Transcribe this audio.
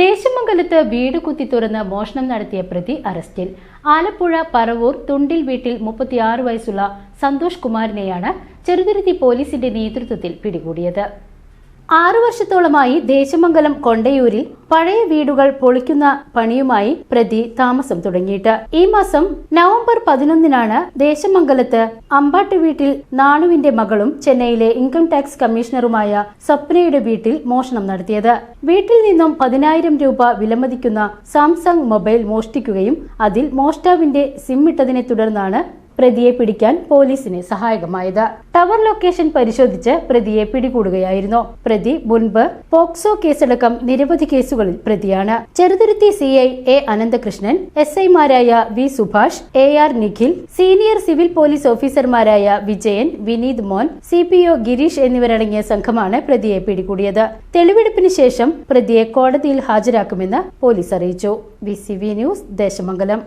ദേശമംഗലത്ത് വീട് കുത്തി തുറന്ന് മോഷണം നടത്തിയ പ്രതി അറസ്റ്റിൽ. ആലപ്പുഴ പറവൂർ തുണ്ടിൽ വീട്ടിൽ മുപ്പത്തിയാറ് വയസ്സുള്ള സന്തോഷ് കുമാറിനെയാണ് ചെറുതുരുത്തി പോലീസിന്റെ നേതൃത്വത്തിൽ പിടികൂടിയത്. ആറു വർഷത്തോളമായി ദേശമംഗലം കൊണ്ടയൂരിൽ പഴയ വീടുകൾ പൊളിക്കുന്ന പണിയുമായി പ്രതി താമസം തുടങ്ങിയിട്ട്. ഈ മാസം നവംബർ പതിനൊന്നിനാണ് ദേശമംഗലത്ത് അമ്പാട്ട് വീട്ടിൽ നാണുവിന്റെ മകളും ചെന്നൈയിലെ ഇൻകം ടാക്സ് കമ്മീഷണറുമായ സ്വപ്നയുടെ വീട്ടിൽ മോഷണം നടത്തിയത്. വീട്ടിൽ നിന്നും പതിനായിരം രൂപ വിലമതിക്കുന്ന സാംസങ് മൊബൈൽ മോഷ്ടിക്കുകയും അതിൽ മോഷ്ടാവിന്റെ സിം ഇട്ടതിനെ തുടർന്നാണ് പ്രതിയെ പിടിക്കാൻ പോലീസിന് സഹായകമായത്. ടവർ ലൊക്കേഷൻ പരിശോധിച്ച് പ്രതിയെ പിടികൂടുകയായിരുന്നു. പ്രതി മുൻപ് പോക്സോ കേസടക്കം നിരവധി കേസുകളിൽ പ്രതിയാണ്. Cheruthuruthy C I A Ananthakrishnan S ഐമാരായ V Subhash A R Nikhil senior civil police ഓഫീസർമാരായ വിജയൻ വിനീത് മോൻ സി പി ഒ ഗിരീഷ് എന്നിവരടങ്ങിയ സംഘമാണ് പ്രതിയെ പിടികൂടിയത്. തെളിവെടുപ്പിന് ശേഷം പ്രതിയെ കോടതിയിൽ ഹാജരാക്കുമെന്ന് പോലീസ് അറിയിച്ചു. B C V news Desamangalam.